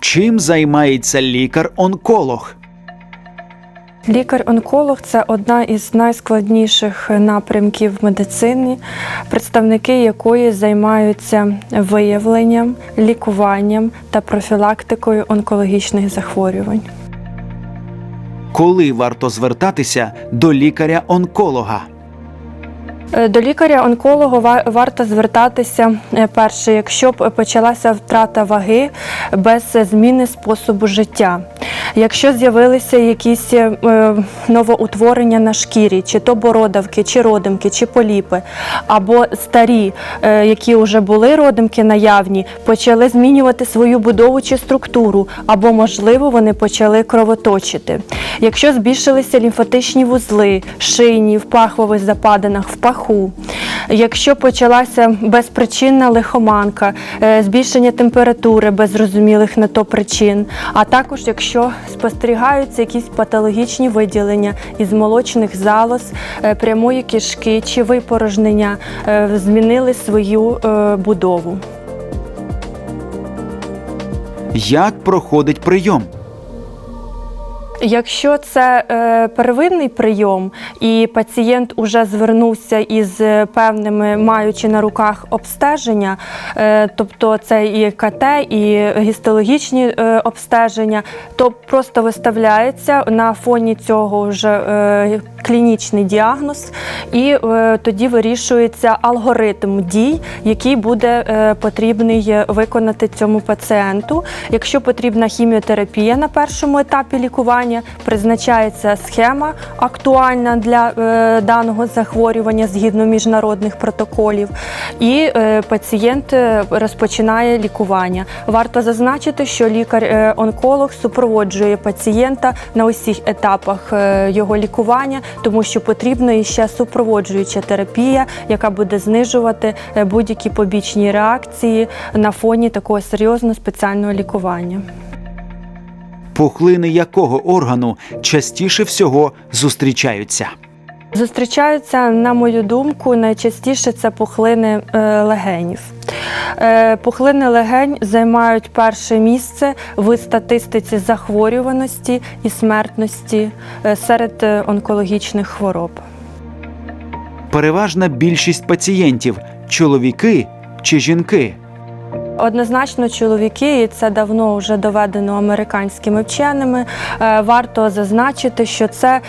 Чим займається лікар-онколог? Лікар-онколог це одна із найскладніших напрямків медицини, представники якої займаються виявленням, лікуванням та профілактикою онкологічних захворювань. Коли варто звертатися до лікаря-онколога? Е, До лікаря-онколога варто звертатися е, перше, якщо б почалася втрата ваги без зміни способу життя. Якщо з'явилися якісь е, новоутворення на шкірі, чи то бородавки, чи родимки, чи поліпи, або старі, які вже були родимки наявні, почали змінювати свою будову чи структуру, або, можливо, вони почали кровоточити. Якщо збільшилися лімфатичні вузли, шийні, в пахвових западинах, в паху, якщо почалася безпричинна лихоманка, е, збільшення температури без зрозумілих на то причин, а також якщо спостерігаються якісь патологічні виділення із молочних залоз, е, прямої кишки чи випорожнення, е, змінили свою будову. Як проходить прийом? Якщо це е, первинний прийом, і пацієнт уже звернувся із е, певними, маючи на руках обстеження, е, тобто це і КТ, і гістологічні е, обстеження, то просто виставляється на фоні цього вже е, клінічний діагноз, і е, тоді вирішується алгоритм дій, який буде е, потрібний виконати цьому пацієнту. Якщо потрібна хіміотерапія на першому етапі лікування, призначається схема актуальна для е, даного захворювання згідно міжнародних протоколів, і е, пацієнт е, розпочинає лікування. Варто зазначити, що лікар-онколог супроводжує пацієнта на усіх етапах його лікування, тому що потрібна ще супроводжуюча терапія, яка буде знижувати будь-які побічні реакції на фоні такого серйозного спеціального лікування. Пухлини якого органу частіше всього зустрічаються? Зустрічаються, на мою думку, найчастіше це пухлини е, легенів. Е, Пухлини легень займають перше місце в статистиці захворюваності і смертності е, серед онкологічних хвороб. Переважна більшість пацієнтів чоловіки чи жінки. Однозначно, чоловіки, і це давно вже доведено американськими вченими. е, Варто зазначити, що це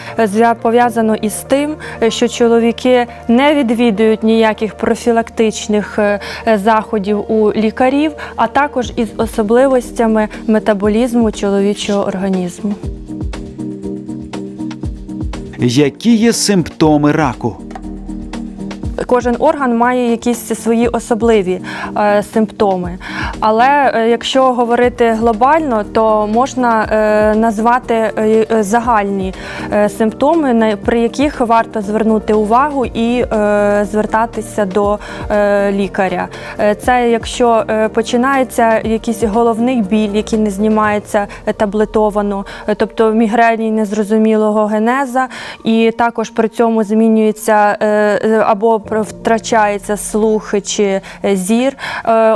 пов'язано із тим, що чоловіки не відвідують ніяких профілактичних е, заходів у лікарів, а також із особливостями метаболізму чоловічого організму. Які є симптоми раку? Кожен орган має якісь свої особливі е, симптоми. Але е, якщо говорити глобально, то можна е, назвати е, загальні симптоми, при яких варто звернути увагу і звертатися до лікаря. Це якщо починається якийсь головний біль, який не знімається таблетовано, тобто мігрені незрозумілого генеза, і також при цьому змінюється або втрачається слух чи зір.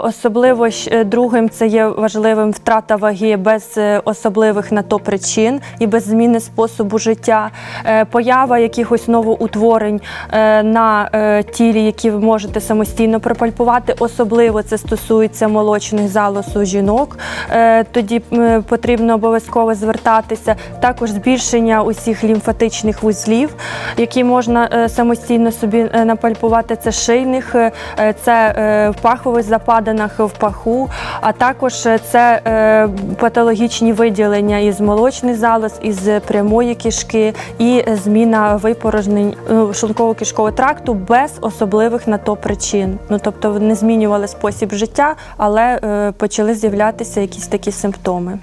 Особливо другим це є важливим втрата ваги без е, особливих на то причин і без зміни способу життя, Е, поява якихось новоутворень е, на е, тілі, які ви можете самостійно пропальпувати. Особливо це стосується молочних залоз у жінок. Е, Тоді е, потрібно обов'язково звертатися. Також збільшення усіх лімфатичних вузлів, які можна е, самостійно собі е, напальпувати. Це шийних, е, е, це е, в пахових западинах в паху, а також це е, патологічні виділення із молочних залоз, із прямої кишки і зміна випорожнень е, шлунково-кишкового тракту без особливих на то причин. Ну тобто не змінювали спосіб життя, але е, почали з'являтися якісь такі симптоми.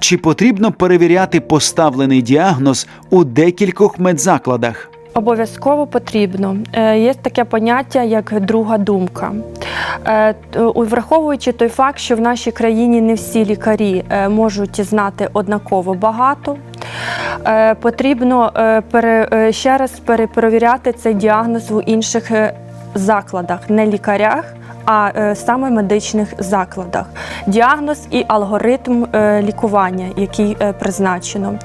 Чи потрібно перевіряти поставлений діагноз у декількох медзакладах? Обов'язково потрібно. Е, Є таке поняття, як друга думка. Е, Враховуючи той факт, що в нашій країні не всі лікарі е, можуть знати однаково багато, потрібно ще раз перепровіряти цей діагноз у інших закладах, не лікарях, а е, саме медичних закладах. Діагноз і алгоритм е, лікування, який е, призначено.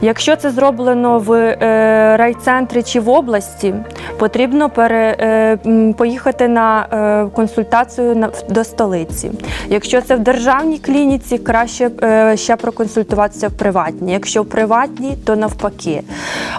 Якщо це зроблено в райцентрі чи в області, потрібно пере, поїхати на консультацію до столиці. Якщо це в державній клініці, краще ще проконсультуватися в приватній. Якщо в приватній, то навпаки.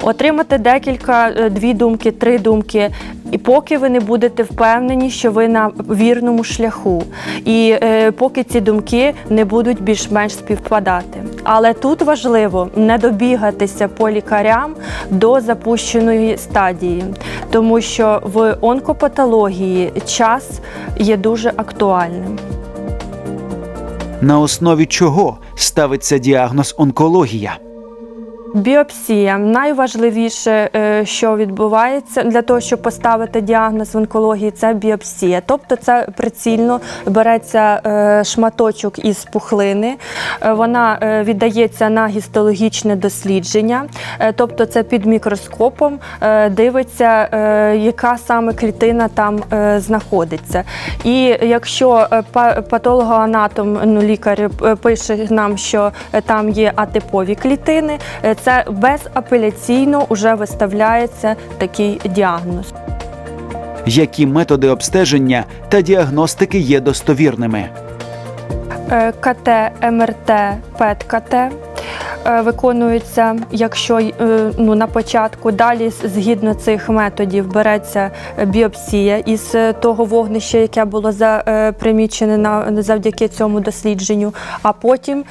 Отримати декілька, дві думки, три думки. І поки ви не будете впевнені, що ви на вірному шляху, і е, поки ці думки не будуть більш-менш співпадати. Але тут важливо не добігатися по лікарям до запущеної стадії, тому що в онкопатології час є дуже актуальним. На основі чого ставиться діагноз онкологія? Біопсія найважливіше, е, що відбувається для того, щоб поставити діагноз в онкології, це біопсія. Тобто, це прицільно береться е, шматочок із пухлини, е, вона віддається на гістологічне дослідження, тобто це під мікроскопом дивиться, яка саме клітина там знаходиться. І якщо па- патологоанатом, ну лікар пише нам, що там є атипові клітини, е, це безапеляційно вже виставляється такий діагноз. Які методи обстеження та діагностики є достовірними? Е, КТ, МРТ, ПЕТ-КТ е, виконуються, якщо е, ну, на початку. Далі згідно цих методів береться е, біопсія із того вогнища, яке було примічене на, завдяки цьому дослідженню. А потім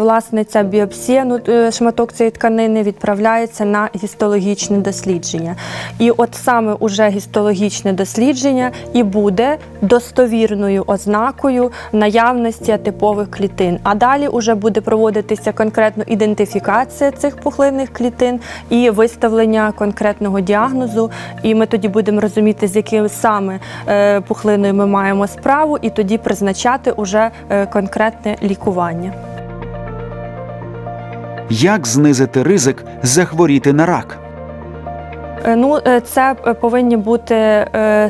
власне ця біопсія, ну, шматок цієї тканини відправляється на гістологічне дослідження. І от саме уже гістологічне дослідження і буде достовірною ознакою наявності атипових клітин. А далі уже буде проводитися конкретно ідентифікація цих пухлинних клітин і виставлення конкретного діагнозу. І ми тоді будемо розуміти, з якою саме е, пухлиною ми маємо справу, і тоді призначати уже е, конкретне лікування. Як знизити ризик захворіти на рак? Е, Ну, е, це е, повинні бути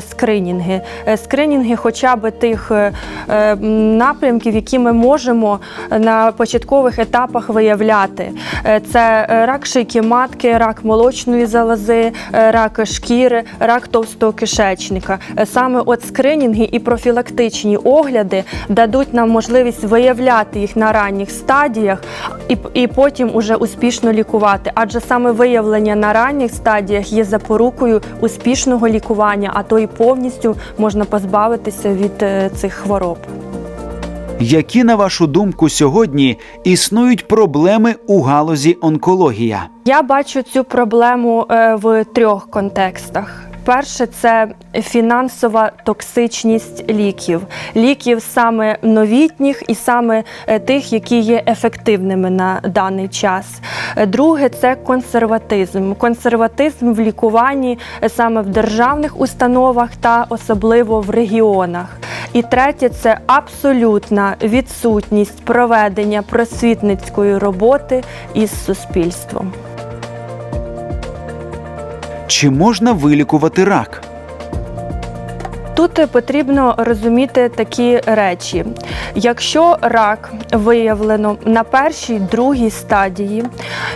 скринінги. Скринінги хоча б тих напрямків, які ми можемо на початкових етапах виявляти. Це рак шийки матки, рак молочної залози, рак шкіри, рак товстого кишечника. Саме от скринінги і профілактичні огляди дадуть нам можливість виявляти їх на ранніх стадіях і, і потім уже успішно лікувати. Адже саме виявлення на ранніх стадіях є запорукою успішного лікування, а то й повністю можна позбавитися від е, цих хвороб. Які, на вашу думку, сьогодні існують проблеми у галузі онкологія? Я бачу цю проблему е, в трьох контекстах. Перше це фінансова токсичність ліків, ліків саме новітніх і саме е, тих, які є ефективними на даний час. Друге це консерватизм. Консерватизм в лікуванні е, саме в державних установах та особливо в регіонах. І третє це абсолютна відсутність проведення просвітницької роботи із суспільством. Чи можна вилікувати рак? Тут е, потрібно розуміти такі речі. Якщо рак виявлено на першій другій стадії,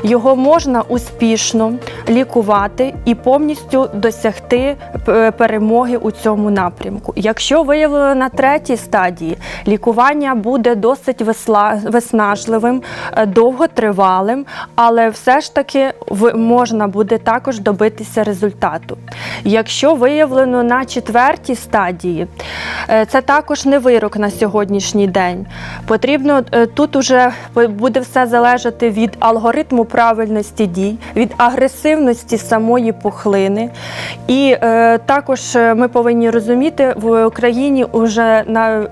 його можна успішно лікувати і повністю досягти е, перемоги у цьому напрямку. Якщо виявлено на третій стадії, лікування буде досить виснажливим, е, довготривалим, але все ж таки можна буде також добитися результату. Якщо виявлено на четвертій стадії, е, це також не вирок на сьогоднішній день. Потрібно тут уже буде все залежати від алгоритму правильності дій, від агресивності самої пухлини. І е, також е, ми повинні розуміти, в Україні вже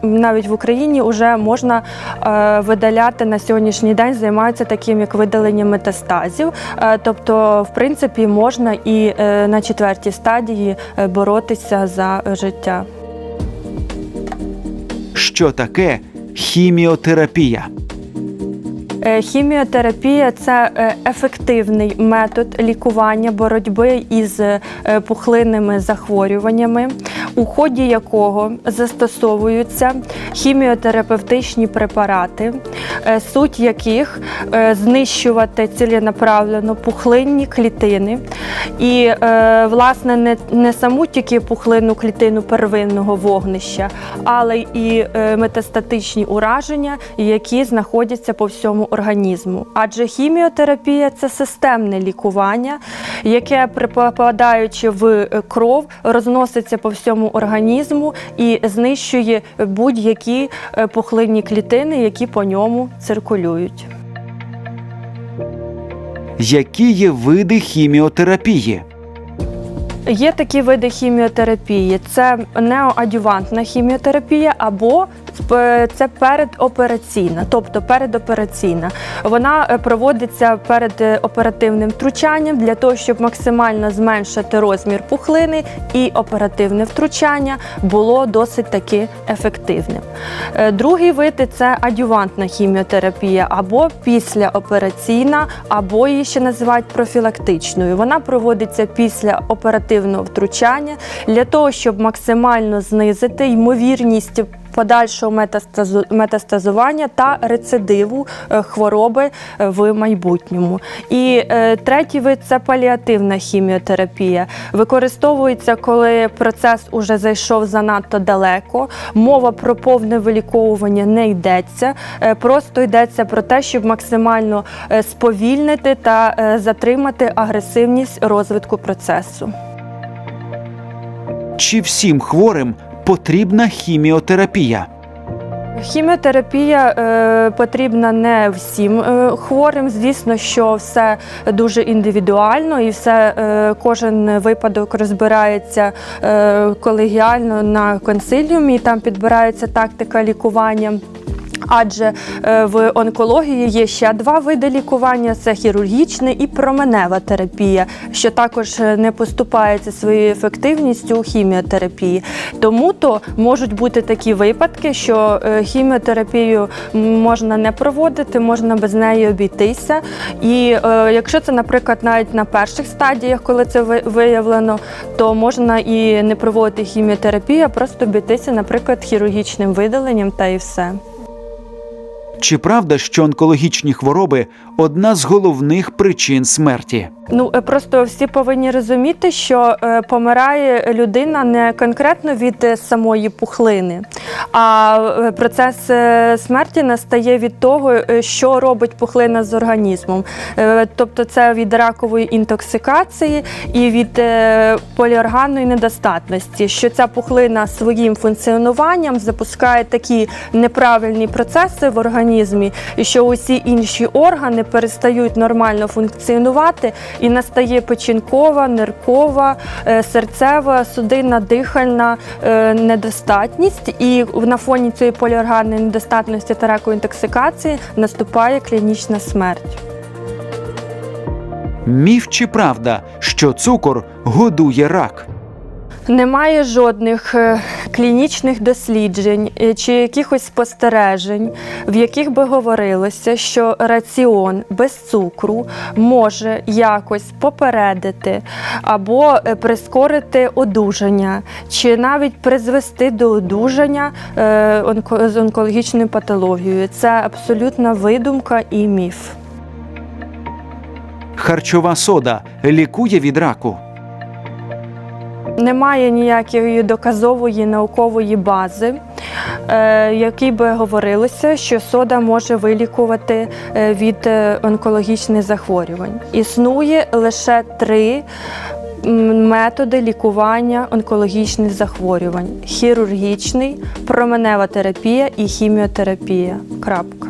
навіть в Україні вже можна е, видаляти на сьогоднішній день, займаються таким як видалення метастазів. Е, тобто, в принципі, можна і е, на четвертій стадії е, боротися за життя. Що таке хіміотерапія? Е, Хіміотерапія це е, ефективний метод лікування боротьби із е, пухлинними захворюваннями. у ході якого застосовуються хіміотерапевтичні препарати, суть яких знищувати ціленаправлено пухлинні клітини. І, власне, не, не саму тільки пухлинну клітину первинного вогнища, але і метастатичні ураження, які знаходяться по всьому організму. Адже хіміотерапія це системне лікування, яке при- попадаючи в кров, розноситься по всьому організму і знищує будь-які е, пухлинні клітини, які по ньому циркулюють. Які є види хіміотерапії? Є такі види хіміотерапії: це неоадювантна хіміотерапія або е, це передопераційна, тобто передопераційна. Вона е, проводиться перед е, оперативним втручанням для того, щоб максимально зменшити розмір пухлини, і оперативне втручання було досить таки ефективним. Другий вид це адювантна хіміотерапія або післяопераційна, або її ще називають профілактичною. Вона проводиться після оперативного втручання для того, щоб максимально знизити ймовірність. Подальшого метастазу- метастазування та рецидиву е, хвороби е, в майбутньому. І е, третій вид це паліативна хіміотерапія. Використовується, коли процес уже зайшов занадто далеко. Мова про повне виліковування не йдеться. Просто йдеться про те, щоб максимально сповільнити та затримати агресивність розвитку процесу. Чи всім хворим потрібна хіміотерапія? Хіміотерапія е, потрібна не всім е, хворим. Звісно, що все дуже індивідуально і все е, кожен випадок розбирається е, колегіально на консиліумі. Там підбирається тактика лікування. Адже е, в онкології є ще два види лікування: це хірургічна і променева терапія, що також е, не поступається своєю ефективністю у хіміотерапії. Тому то можуть бути такі випадки, що е, хіміотерапію можна не проводити, можна без неї обійтися. І якщо це, наприклад, навіть на перших стадіях, коли це виявлено, то можна і не проводити хіміотерапію, а просто обійтися, наприклад, хірургічним видаленням та і все. Чи правда, що онкологічні хвороби одна з головних причин смерті? Ну е, просто всі повинні розуміти, що е, помирає людина не конкретно від е, самої пухлини, а процес смерті настає від того, що робить пухлина з організмом. Тобто це від ракової інтоксикації і від поліорганної недостатності, що ця пухлина своїм функціонуванням запускає такі неправильні процеси в організмі, і що усі інші органи перестають нормально функціонувати, і настає печінкова, ниркова, е, серцева, судинна, дихальна е, недостатність. І на фоні цієї поліорганної недостатності та ракової інтоксикації наступає клінічна смерть. Міф чи правда, що цукор годує рак? Немає жодних е, клінічних досліджень е, чи якихось спостережень, в яких би говорилося, що раціон без цукру може якось попередити або е, прискорити одужання, чи навіть призвести до одужання з онкологічною патологією. Це абсолютна видумка і міф. Харчова сода лікує від раку. Немає ніякої доказової наукової бази, е, якій би говорилося, що сода може вилікувати е, від е, онкологічних захворювань. Існує лише три методи лікування онкологічних захворювань: хірургічний, променева терапія і хіміотерапія. Крапка.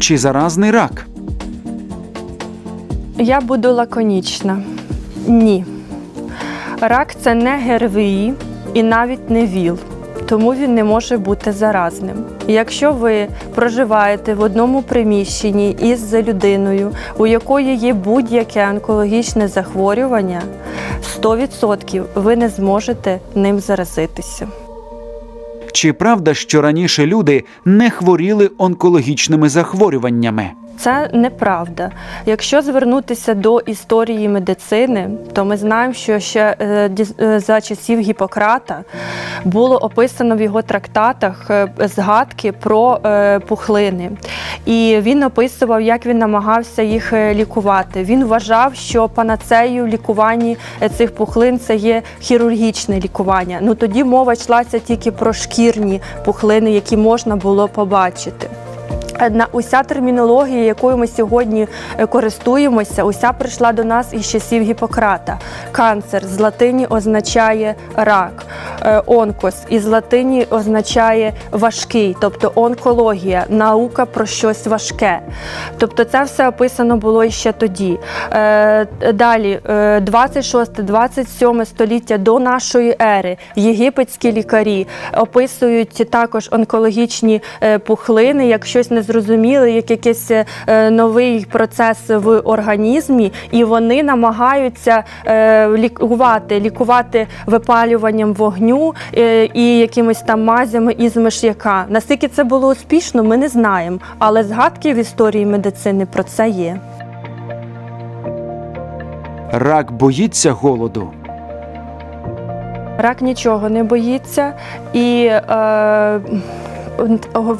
Чи заразний рак? Я буду лаконічна. Ні. Рак це не ГРВІ і навіть не ВІЛ, тому він не може бути заразним. Якщо ви проживаєте в одному приміщенні із людиною, у якої є будь-яке онкологічне захворювання, 100% ви не зможете ним заразитися. Чи правда, що раніше люди не хворіли онкологічними захворюваннями? Це неправда. Якщо звернутися до історії медицини, то ми знаємо, що ще е, е, за часів Гіппократа було описано в його трактатах е, згадки про пухлини. І він описував, як він намагався їх лікувати. Він вважав, що панацею в лікуванні цих пухлин це є хірургічне лікування. Ну тоді мова йшлася тільки про шкірні пухлини, які можна було побачити. Е, уся термінологія, якою ми сьогодні е, користуємося, уся прийшла до нас із часів Гіппократа. Канцер з латині означає рак, Е, онкос із латині означає важкий, тобто онкологія, наука про щось важке. Тобто це все описано було іще тоді. Далі, 26-27 століття до нашої ери, єгипетські лікарі описують також онкологічні пухлини, як щось незрозуміле, як якийсь е, новий процес в організмі, і вони намагаються е, лікувати, лікувати випалюванням вогню е, і якимись там мазями із миш'яка. Наскільки це було успішно, ми не знаємо, але згадки в історії медицини про це є. Рак боїться голоду. Рак нічого не боїться, і е,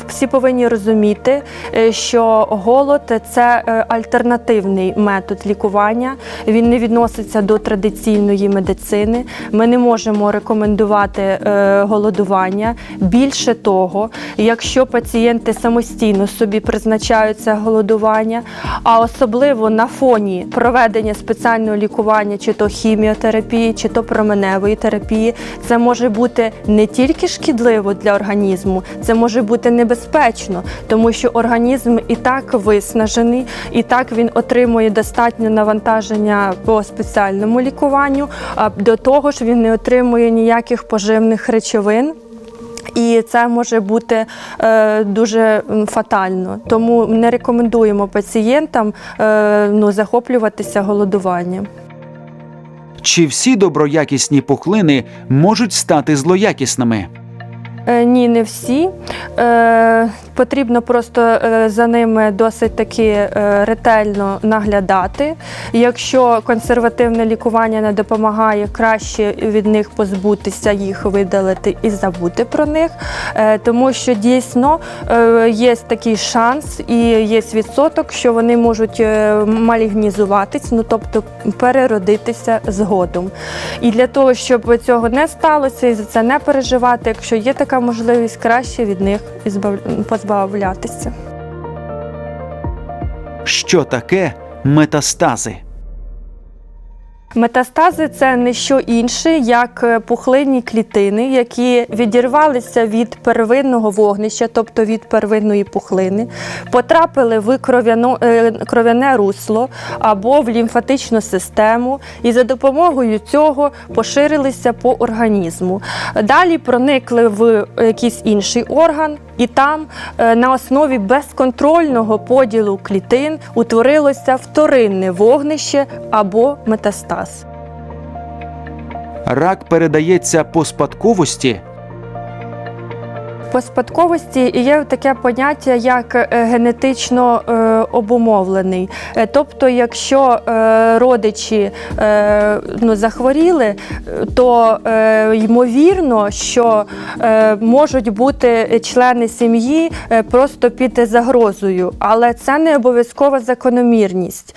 всі повинні розуміти, е, що голод це е, альтернативний метод лікування. Він не відноситься до традиційної медицини. Ми не можемо рекомендувати е, голодування. Більше того, якщо пацієнти самостійно собі призначають це голодування, а особливо на фоні проведення спеціального лікування, чи то хіміотерапії, чи то променевої терапії, це може бути не тільки шкідливо для організму, це може бути небезпечно, тому що організм і так виснажений, і так він отримує достатньо навантаження по спеціальному лікуванню. А до того ж, він не отримує ніяких поживних речовин. І це може бути е, дуже фатально. Тому не рекомендуємо пацієнтам е, ну, захоплюватися голодуванням. Чи всі доброякісні пухлини можуть стати злоякісними? Е, Ні, не всі. Потрібно просто е, за ними досить таки е, ретельно наглядати. Якщо консервативне лікування не допомагає, краще від них позбутися, їх видалити і забути про них. Е, тому що дійсно є такий шанс і є відсоток, що вони можуть малігнізуватись, ну тобто переродитися згодом. І для того, щоб цього не сталося і за це не переживати, якщо є така можливість, краще від них ізбав- позбавлятися. Що таке метастази? Метастази це не що інше, як е, пухлинні клітини, які відірвалися від первинного вогнища, тобто від первинної пухлини, потрапили в е, кров'яне русло або в лімфатичну систему, і за допомогою цього поширилися по організму. Далі проникли в якийсь інший орган, і там е, на основі безконтрольного поділу клітин утворилося вторинне вогнище або метастаз. Рак передається по спадковості. По спадковості є таке поняття, як е, генетично е, обумовлений. Е, Тобто, якщо родичі ну, захворіли, то ймовірно, що можуть бути члени сім'ї просто під загрозою, але це не обов'язкова закономірність.